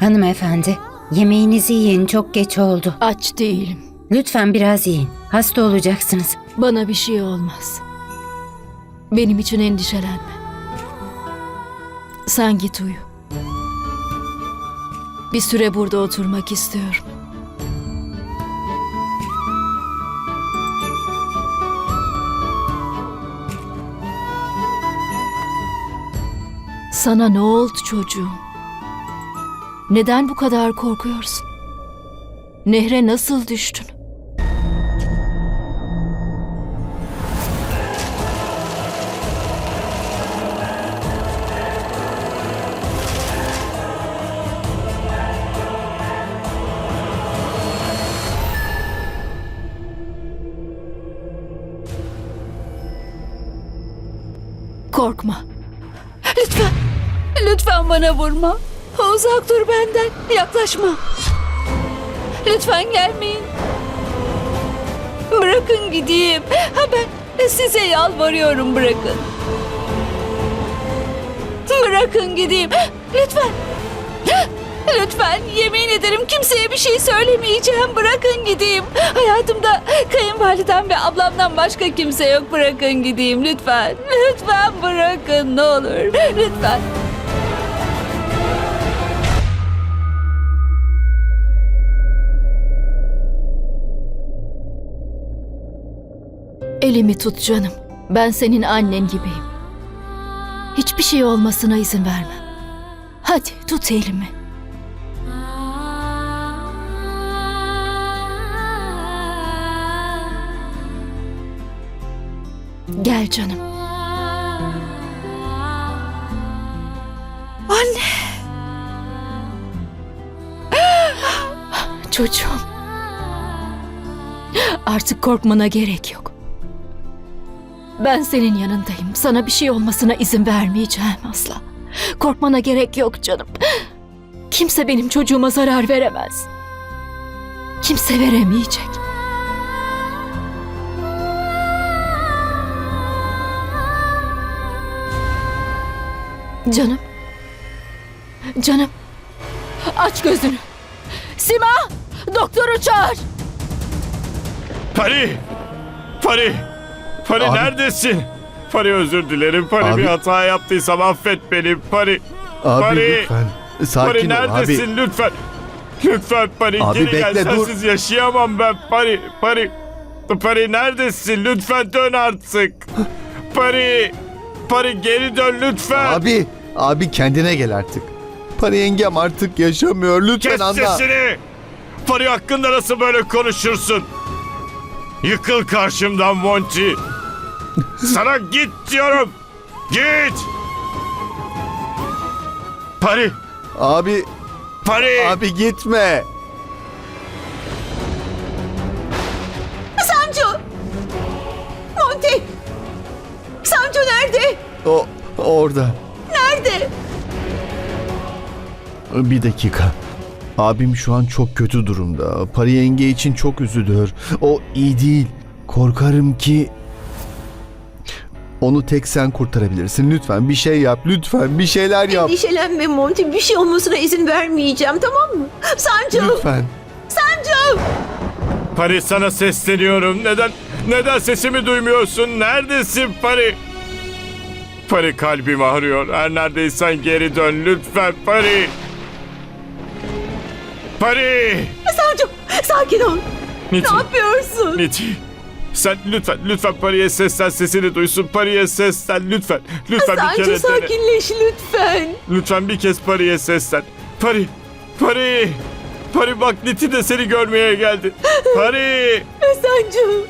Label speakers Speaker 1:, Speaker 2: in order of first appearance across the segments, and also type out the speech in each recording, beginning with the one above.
Speaker 1: Hanımefendi, yemeğinizi yiyin çok geç oldu.
Speaker 2: Aç değilim.
Speaker 1: Lütfen biraz yiyin. Hasta olacaksınız.
Speaker 2: Bana bir şey olmaz. Benim için endişelenme. Sen git uyu. Bir süre burada oturmak istiyorum. Sana ne oldu çocuğum? Neden bu kadar korkuyorsun? Nehre nasıl düştün? Korkma. Lütfen. Bana vurma. Uzak dur benden. Yaklaşma. Lütfen gelmeyin. Bırakın gideyim. Ha ben size yalvarıyorum bırakın. Bırakın gideyim. Lütfen. Lütfen yemin ederim kimseye bir şey söylemeyeceğim. Bırakın gideyim. Hayatımda kayınvalidem ve ablamdan başka kimse yok. Bırakın gideyim lütfen. Lütfen bırakın ne olur. Lütfen. Elimi tut canım. Ben senin annen gibiyim. Hiçbir şey olmasına izin vermem. Hadi tut elimi. Gel canım. Anne. Çocuğum. Artık korkmana gerek yok. Ben senin yanındayım. Sana bir şey olmasına izin vermeyeceğim asla. Korkmana gerek yok canım. Kimse benim çocuğuma zarar veremez. Kimse veremeyecek. Canım. Canım. Aç gözünü. Sima! Doktoru çağır.
Speaker 3: Pari! Pari! Pari
Speaker 4: Abi.
Speaker 3: neredesin? Pari özür dilerim. Pari
Speaker 4: Abi.
Speaker 3: bir hata yaptıysam affet beni. Pari!
Speaker 4: Abi
Speaker 3: Pari!
Speaker 4: lütfen. Sakin
Speaker 3: Pari
Speaker 4: ol
Speaker 3: neredesin
Speaker 4: abi.
Speaker 3: lütfen? Lütfen Pari
Speaker 4: Abi
Speaker 3: geri gel.
Speaker 4: bekle, dur.
Speaker 3: Sensiz yaşayamam ben. Pari! Pari! Pari neredesin? Lütfen dön artık. Pari! Pari geri dön lütfen.
Speaker 4: Abi, abi kendine gel artık. Para yengem artık yaşamıyor. Lütfen
Speaker 3: Kes
Speaker 4: anla.
Speaker 3: sesini! Pari hakkında nasıl böyle konuşursun? Yıkıl karşımdan Monty. Sana git diyorum. Git. Pari,
Speaker 4: Abi,
Speaker 3: Pari.
Speaker 4: abi gitme.
Speaker 5: Sancu! Monty! Sancu nerede?
Speaker 4: O orada.
Speaker 5: Nerede?
Speaker 4: Bir dakika. Abim şu an çok kötü durumda. Para yenge için çok üzülüyor. O iyi değil. Korkarım ki onu tek sen kurtarabilirsin. Lütfen bir şey yap. Lütfen bir şeyler yap.
Speaker 5: Endişelenme Monty. Bir şey olmasına izin vermeyeceğim tamam mı? Sancu!
Speaker 4: Lütfen.
Speaker 5: Sancu!
Speaker 3: Pari sana sesleniyorum. Neden neden sesimi duymuyorsun? Neredesin Pari? Pari kalbim ağrıyor. Her neredeysen geri dön lütfen Pari. Pari.
Speaker 5: Sancu! Sakin ol.
Speaker 3: Niti.
Speaker 5: Ne yapıyorsun?
Speaker 3: Niti. Sen lütfen lütfen Pari'ye seslen sesini duysun. Pari'ye seslen lütfen. Lütfen bir kere dene.
Speaker 5: sakinleş lütfen.
Speaker 3: Lütfen bir kez Pari'ye seslen. Pari. Pari. Pari bak Niti de seni görmeye geldi. Pari.
Speaker 5: Sancu!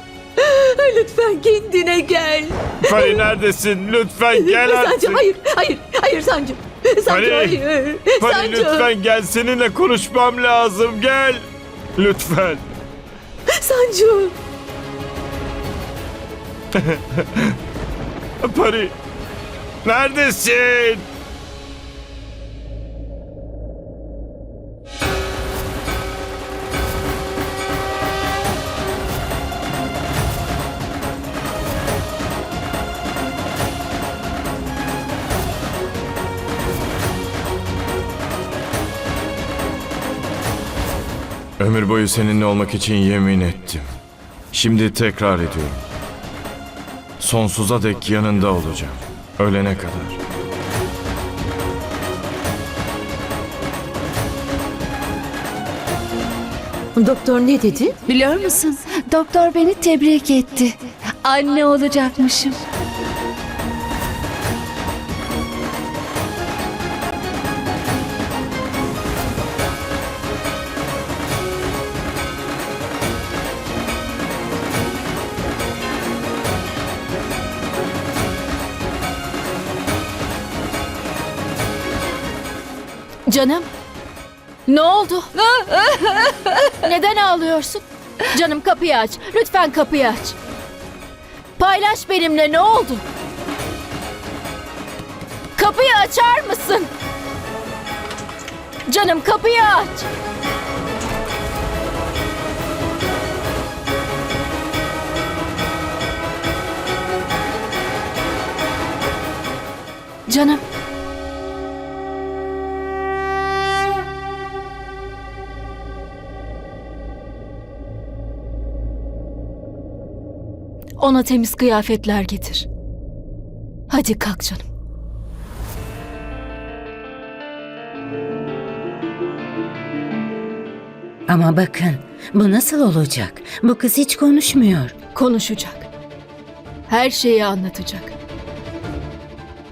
Speaker 5: Lütfen kendine gel.
Speaker 3: Pari neredesin? Lütfen gel artık.
Speaker 5: Sancu hayır, hayır, hayır Sancu. Sancu
Speaker 3: Pari.
Speaker 5: hayır.
Speaker 3: Pari
Speaker 5: Sancu.
Speaker 3: lütfen gel seninle konuşmam lazım gel. Lütfen.
Speaker 5: Sancu.
Speaker 3: Pari. Neredesin? Ömür boyu seninle olmak için yemin ettim. Şimdi tekrar ediyorum. Sonsuza dek yanında olacağım. Ölene kadar.
Speaker 5: Doktor ne dedi?
Speaker 2: Biliyor musun? Doktor beni tebrik etti. Anne olacakmışım.
Speaker 6: Canım. Ne oldu? Neden ağlıyorsun? Canım kapıyı aç. Lütfen kapıyı aç. Paylaş benimle ne oldu? Kapıyı açar mısın? Canım kapıyı aç. Canım. Ona temiz kıyafetler getir. Hadi kalk canım.
Speaker 1: Ama bakın bu nasıl olacak? Bu kız hiç konuşmuyor.
Speaker 6: Konuşacak. Her şeyi anlatacak.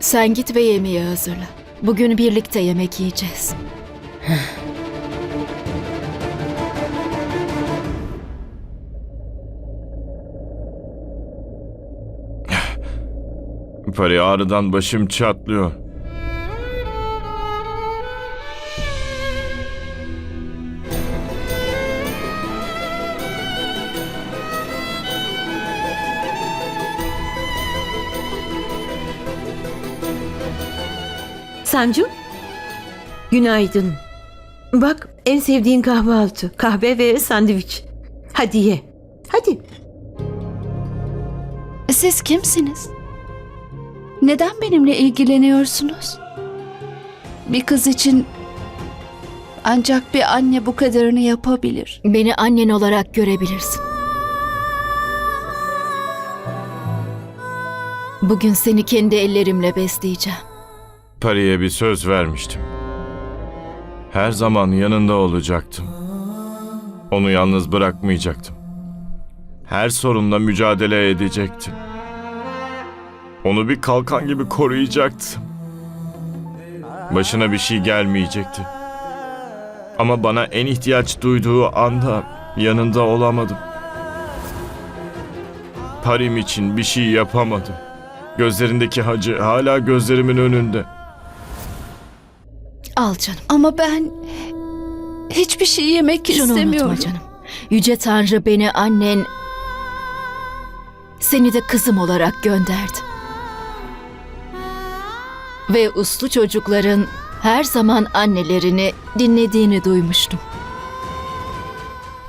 Speaker 6: Sen git ve yemeği hazırla. Bugün birlikte yemek yiyeceğiz.
Speaker 3: Pari ağrıdan başım çatlıyor.
Speaker 5: Sancu? Günaydın. Bak en sevdiğin kahvaltı. Kahve ve sandviç. Hadi ye. Hadi.
Speaker 2: Siz kimsiniz? Neden benimle ilgileniyorsunuz? Bir kız için ancak bir anne bu kadarını yapabilir.
Speaker 6: Beni annen olarak görebilirsin. Bugün seni kendi ellerimle besleyeceğim.
Speaker 3: Pari'ye bir söz vermiştim. Her zaman yanında olacaktım. Onu yalnız bırakmayacaktım. Her sorunla mücadele edecektim. Onu bir kalkan gibi koruyacaktım. Başına bir şey gelmeyecekti. Ama bana en ihtiyaç duyduğu anda yanında olamadım. Parim için bir şey yapamadım. Gözlerindeki hacı hala gözlerimin önünde.
Speaker 6: Al canım.
Speaker 2: Ama ben hiçbir şey yemek
Speaker 6: Şunu
Speaker 2: istemiyorum.
Speaker 6: unutma canım. Yüce Tanrı beni annen, seni de kızım olarak gönderdi. Ve uslu çocukların her zaman annelerini dinlediğini duymuştum.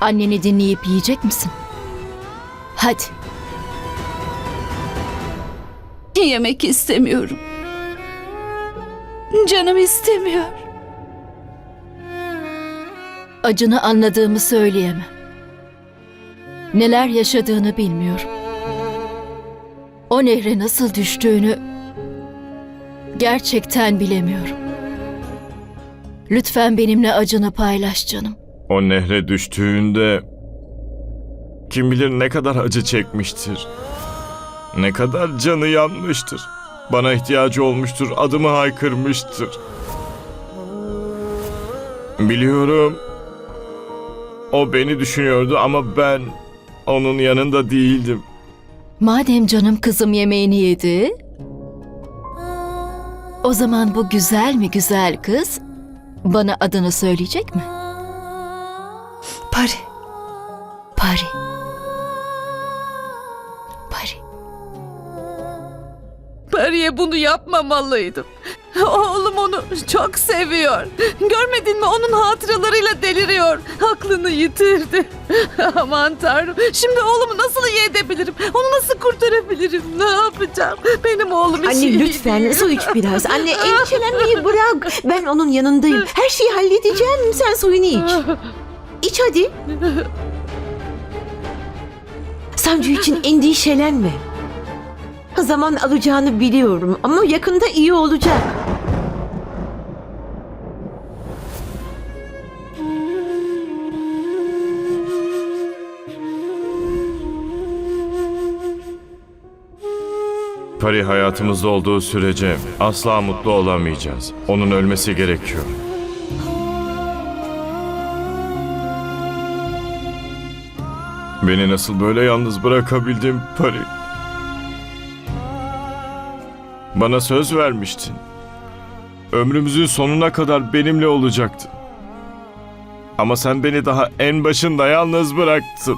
Speaker 6: Anneni dinleyip yiyecek misin? Hadi.
Speaker 2: Yemek istemiyorum. Canım istemiyor.
Speaker 6: Acını anladığımı söyleyemem. Neler yaşadığını bilmiyorum. O nehre nasıl düştüğünü gerçekten bilemiyorum. Lütfen benimle acını paylaş canım.
Speaker 3: O nehre düştüğünde kim bilir ne kadar acı çekmiştir. Ne kadar canı yanmıştır. Bana ihtiyacı olmuştur, adımı haykırmıştır. Biliyorum. O beni düşünüyordu ama ben onun yanında değildim.
Speaker 6: Madem canım kızım yemeğini yedi, o zaman bu güzel mi güzel kız bana adını söyleyecek mi?
Speaker 2: Pari.
Speaker 6: Pari. Pari.
Speaker 7: Pari'ye bunu yapmamalıydım. Oğlum onu çok seviyor. Görmedin mi onun hatıralarıyla deliriyor. Aklını yitirdi. Aman tanrım. Şimdi oğlumu nasıl iyi edebilirim? Onu nasıl kurtarabilirim? Ne yapacağım? Benim oğlum için
Speaker 5: Anne lütfen su iç biraz. Anne endişelenmeyi bırak. Ben onun yanındayım. Her şeyi halledeceğim. Sen suyunu iç. İç hadi. Sancu için endişelenme. Zaman alacağını biliyorum ama yakında iyi olacak.
Speaker 3: Pari hayatımızda olduğu sürece asla mutlu olamayacağız. Onun ölmesi gerekiyor. Beni nasıl böyle yalnız bırakabildin Pari? Bana söz vermiştin. Ömrümüzün sonuna kadar benimle olacaktın. Ama sen beni daha en başında yalnız bıraktın.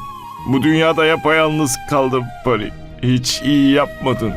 Speaker 3: Bu dünyada yapayalnız kaldım Pari. Hiç iyi yapmadın.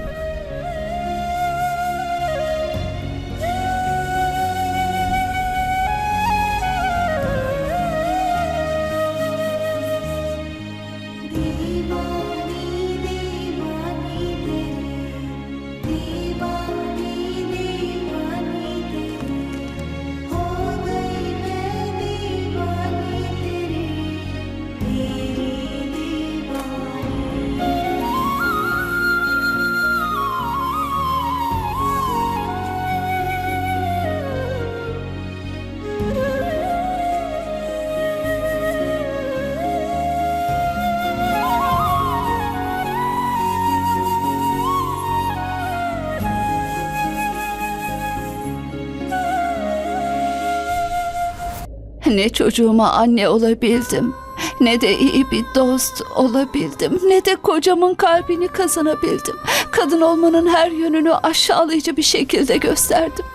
Speaker 2: Ne çocuğuma anne olabildim, ne de iyi bir dost olabildim, ne de kocamın kalbini kazanabildim. Kadın olmanın her yönünü aşağılayıcı bir şekilde gösterdim.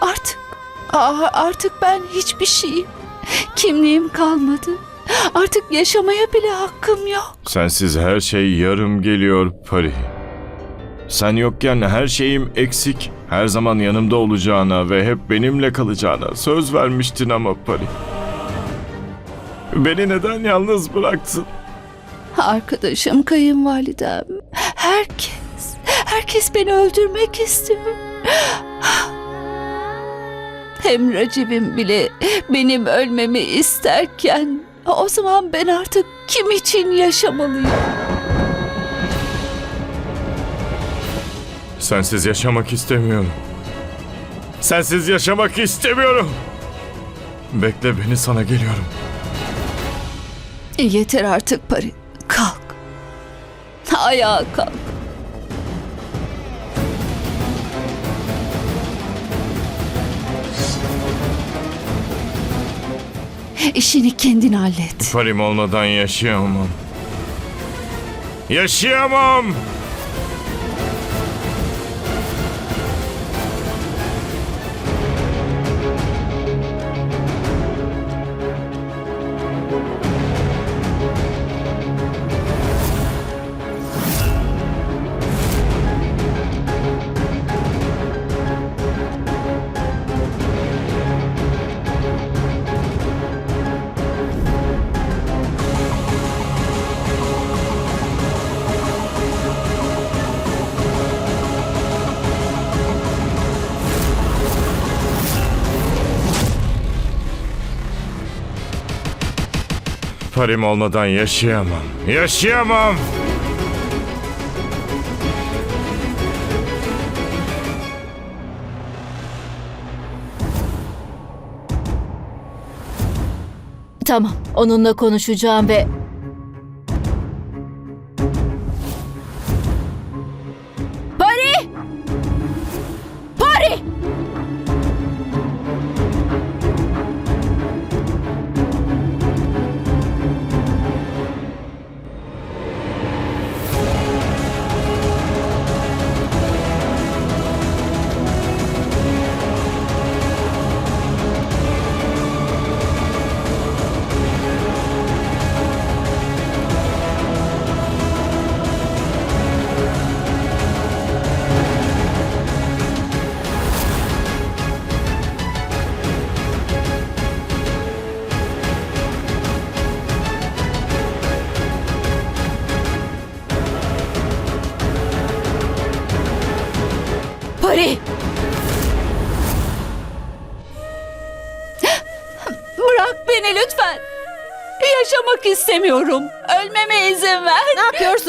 Speaker 2: Artık, ah, artık ben hiçbir şeyim. Kimliğim kalmadı. Artık yaşamaya bile hakkım yok.
Speaker 3: Sensiz her şey yarım geliyor Pari. Sen yokken her şeyim eksik. Her zaman yanımda olacağına ve hep benimle kalacağına söz vermiştin ama Pari. Beni neden yalnız bıraktın?
Speaker 2: Arkadaşım, kayınvalidem, herkes, herkes beni öldürmek istiyor. Hem Racib'im bile benim ölmemi isterken o zaman ben artık kim için yaşamalıyım?
Speaker 3: Sensiz yaşamak istemiyorum. Sensiz yaşamak istemiyorum. Bekle beni sana geliyorum.
Speaker 2: Yeter artık Pari. Kalk. Ayağa kalk. İşini kendin hallet.
Speaker 3: Parim olmadan yaşayamam. Yaşayamam. Parim olmadan yaşayamam. Yaşayamam.
Speaker 6: Tamam, onunla konuşacağım ve...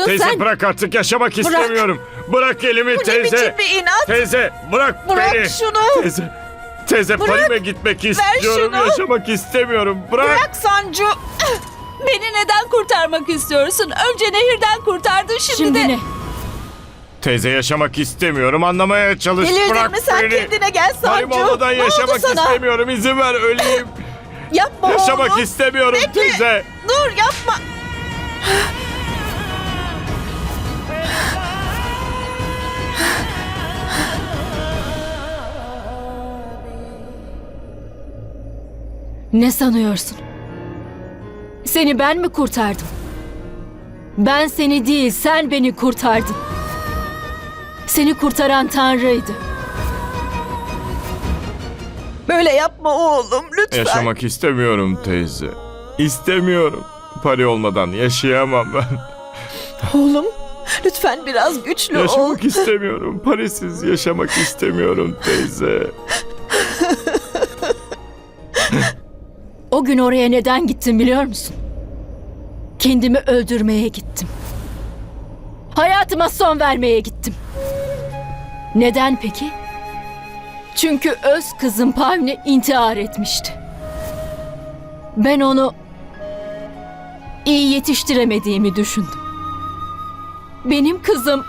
Speaker 3: Teyze
Speaker 5: sen?
Speaker 3: bırak artık yaşamak istemiyorum. Bırak elimi teyze.
Speaker 5: bir inat?
Speaker 3: Teyze bırak,
Speaker 5: Bırak
Speaker 3: beni.
Speaker 5: şunu.
Speaker 3: Teyze. Teyze Paris'e gitmek istiyorum.
Speaker 5: şunu.
Speaker 3: Yaşamak istemiyorum. Bırak.
Speaker 5: Sancu.
Speaker 2: Beni neden kurtarmak istiyorsun? Önce nehirden kurtardın şimdi,
Speaker 6: Şimdi
Speaker 2: de...
Speaker 6: ne?
Speaker 3: Teyze yaşamak istemiyorum. Anlamaya çalış.
Speaker 5: Delirdin
Speaker 3: bırak
Speaker 5: mi sen
Speaker 3: beni.
Speaker 5: kendine gel
Speaker 3: Parim
Speaker 5: Sancu.
Speaker 3: olmadan
Speaker 5: Ne
Speaker 3: yaşamak
Speaker 5: sana?
Speaker 3: istemiyorum. İzin ver öleyim.
Speaker 5: Yapma
Speaker 3: yaşamak
Speaker 5: oğlum.
Speaker 3: istemiyorum teyze.
Speaker 5: Dur yapma.
Speaker 6: Ne sanıyorsun? Seni ben mi kurtardım? Ben seni değil, sen beni kurtardın. Seni kurtaran Tanrı'ydı.
Speaker 5: Böyle yapma oğlum lütfen.
Speaker 3: Yaşamak istemiyorum teyze. İstemiyorum. Pari olmadan yaşayamam ben.
Speaker 5: Oğlum lütfen biraz güçlü ol.
Speaker 3: Yaşamak istemiyorum. Parisiz yaşamak istemiyorum teyze.
Speaker 6: O gün oraya neden gittim biliyor musun? Kendimi öldürmeye gittim. Hayatıma son vermeye gittim. Neden peki? Çünkü öz kızım Pavni intihar etmişti. Ben onu iyi yetiştiremediğimi düşündüm. Benim kızım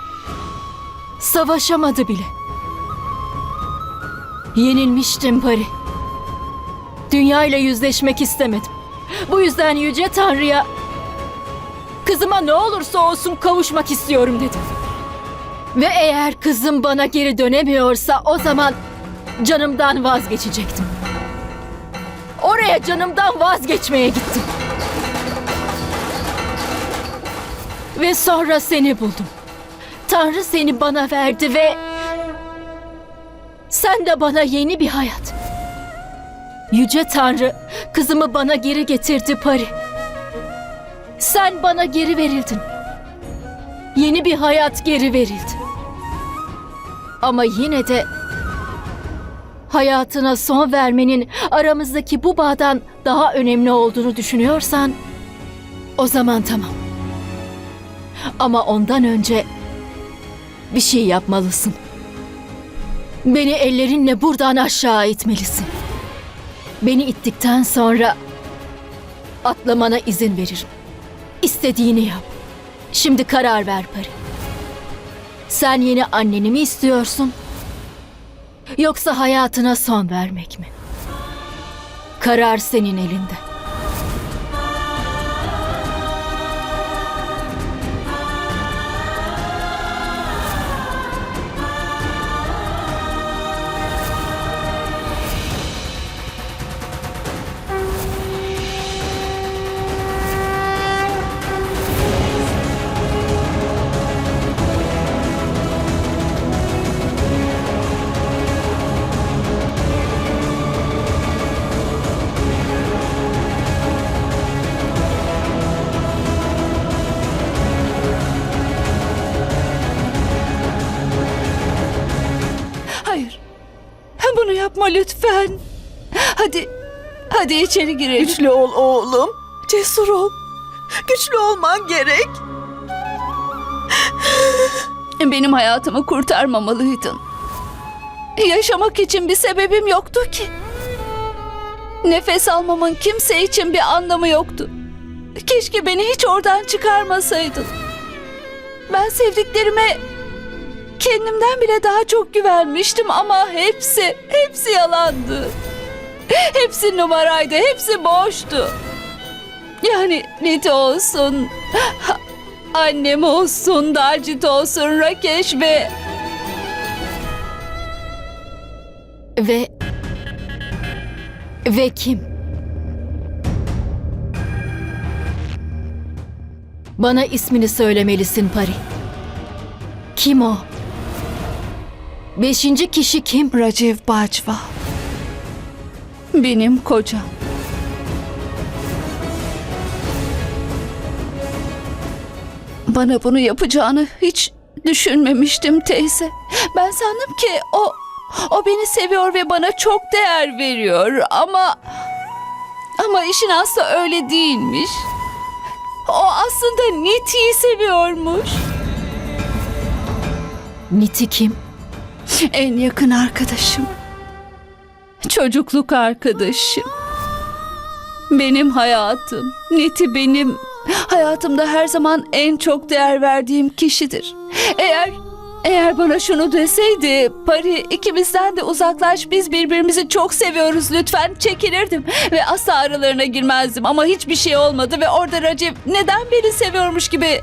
Speaker 6: savaşamadı bile. Yenilmiştim Pari. Dünya ile yüzleşmek istemedim. Bu yüzden Yüce Tanrı'ya kızıma ne olursa olsun kavuşmak istiyorum dedim. Ve eğer kızım bana geri dönemiyorsa o zaman canımdan vazgeçecektim. Oraya canımdan vazgeçmeye gittim. Ve sonra seni buldum. Tanrı seni bana verdi ve sen de bana yeni bir hayat. Yüce Tanrı kızımı bana geri getirdi Pari. Sen bana geri verildin. Yeni bir hayat geri verildi. Ama yine de hayatına son vermenin aramızdaki bu bağdan daha önemli olduğunu düşünüyorsan o zaman tamam. Ama ondan önce bir şey yapmalısın. Beni ellerinle buradan aşağı itmelisin. Beni ittikten sonra atlamana izin veririm. İstediğini yap. Şimdi karar ver Pari. Sen yeni anneni mi istiyorsun? Yoksa hayatına son vermek mi? Karar senin elinde.
Speaker 2: Lütfen. Hadi, hadi içeri girelim.
Speaker 5: Güçlü ol oğlum. Cesur ol. Güçlü olman gerek.
Speaker 2: Benim hayatımı kurtarmamalıydın. Yaşamak için bir sebebim yoktu ki. Nefes almamın kimse için bir anlamı yoktu. Keşke beni hiç oradan çıkarmasaydın. Ben sevdiklerime kendimden bile daha çok güvenmiştim ama hepsi, hepsi yalandı. Hepsi numaraydı, hepsi boştu. Yani Niti olsun, annem olsun, Dalcit olsun, Rakeş ve
Speaker 6: Ve... Ve kim? Bana ismini söylemelisin Pari. Kim o? Beşinci kişi kim?
Speaker 2: Raciv Bacva. Benim kocam. Bana bunu yapacağını hiç düşünmemiştim teyze. Ben sandım ki o o beni seviyor ve bana çok değer veriyor ama ama işin aslı öyle değilmiş. O aslında Niti'yi seviyormuş.
Speaker 6: Niti kim?
Speaker 2: En yakın arkadaşım. Çocukluk arkadaşım. Benim hayatım. Niti benim hayatımda her zaman en çok değer verdiğim kişidir. Eğer eğer bana şunu deseydi, Pari ikimizden de uzaklaş biz birbirimizi çok seviyoruz lütfen çekilirdim ve asla aralarına girmezdim ama hiçbir şey olmadı ve orada Racip neden beni seviyormuş gibi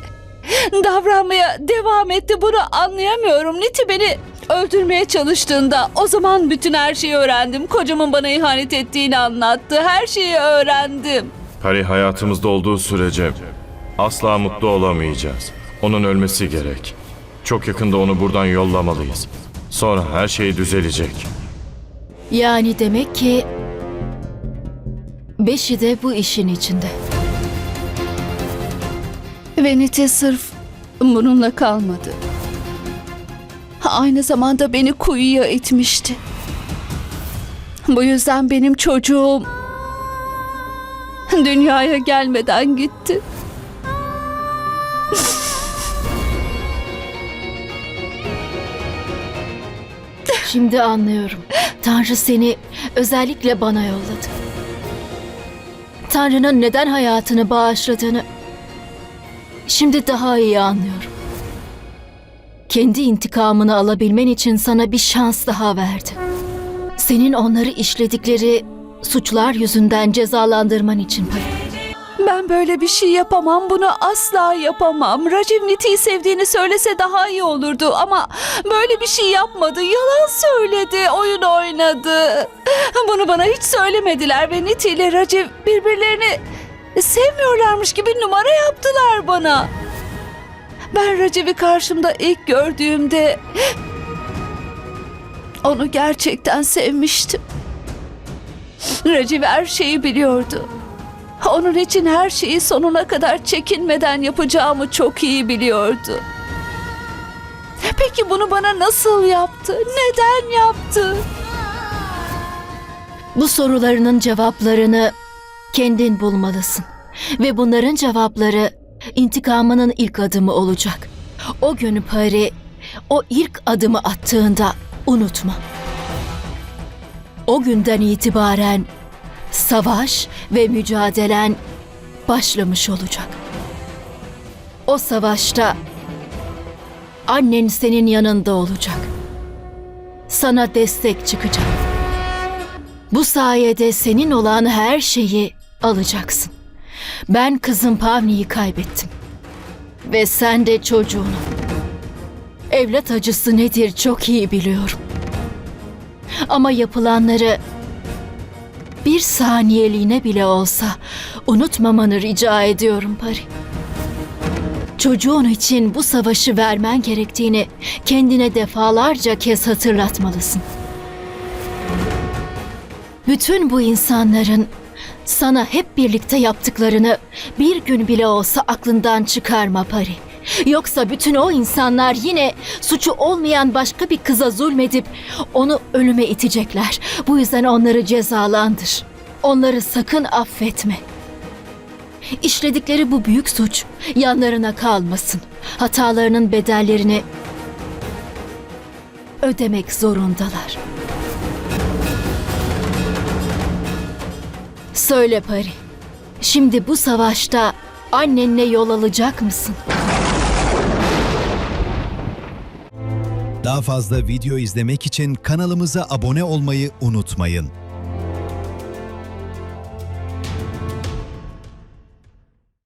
Speaker 2: davranmaya devam etti bunu anlayamıyorum. Niti beni öldürmeye çalıştığında o zaman bütün her şeyi öğrendim. Kocamın bana ihanet ettiğini anlattı. Her şeyi öğrendim.
Speaker 3: Pari hayatımızda olduğu sürece asla mutlu olamayacağız. Onun ölmesi gerek. Çok yakında onu buradan yollamalıyız. Sonra her şey düzelecek.
Speaker 6: Yani demek ki Beşi de bu işin içinde.
Speaker 2: Ve Niti sırf bununla kalmadı. Aynı zamanda beni kuyuya itmişti. Bu yüzden benim çocuğum dünyaya gelmeden gitti.
Speaker 6: Şimdi anlıyorum. Tanrı seni özellikle bana yolladı. Tanrı'nın neden hayatını bağışladığını şimdi daha iyi anlıyorum. Kendi intikamını alabilmen için sana bir şans daha verdi. Senin onları işledikleri suçlar yüzünden cezalandırman için Pari.
Speaker 2: Ben böyle bir şey yapamam. Bunu asla yapamam. Raciv Niti'yi sevdiğini söylese daha iyi olurdu ama böyle bir şey yapmadı. Yalan söyledi, oyun oynadı. Bunu bana hiç söylemediler ve Niti ile Raciv birbirlerini sevmiyorlarmış gibi numara yaptılar bana. Ben Raciv'i karşımda ilk gördüğümde onu gerçekten sevmiştim. Raciv her şeyi biliyordu. Onun için her şeyi sonuna kadar çekinmeden yapacağımı çok iyi biliyordu. Peki bunu bana nasıl yaptı? Neden yaptı?
Speaker 6: Bu sorularının cevaplarını kendin bulmalısın. Ve bunların cevapları intikamının ilk adımı olacak. O günü Pari o ilk adımı attığında unutma. O günden itibaren savaş ve mücadelen başlamış olacak. O savaşta annen senin yanında olacak. Sana destek çıkacak. Bu sayede senin olan her şeyi alacaksın. Ben kızım Pavni'yi kaybettim. Ve sen de çocuğunu. Evlat acısı nedir çok iyi biliyorum. Ama yapılanları bir saniyeliğine bile olsa unutmamanı rica ediyorum Pari. Çocuğun için bu savaşı vermen gerektiğini kendine defalarca kez hatırlatmalısın. Bütün bu insanların sana hep birlikte yaptıklarını bir gün bile olsa aklından çıkarma Pari. Yoksa bütün o insanlar yine suçu olmayan başka bir kıza zulmedip onu ölüme itecekler. Bu yüzden onları cezalandır. Onları sakın affetme. İşledikleri bu büyük suç yanlarına kalmasın. Hatalarının bedellerini ödemek zorundalar. Söyle Pari. Şimdi bu savaşta annenle yol alacak mısın?
Speaker 8: Daha fazla video izlemek için kanalımıza abone olmayı unutmayın.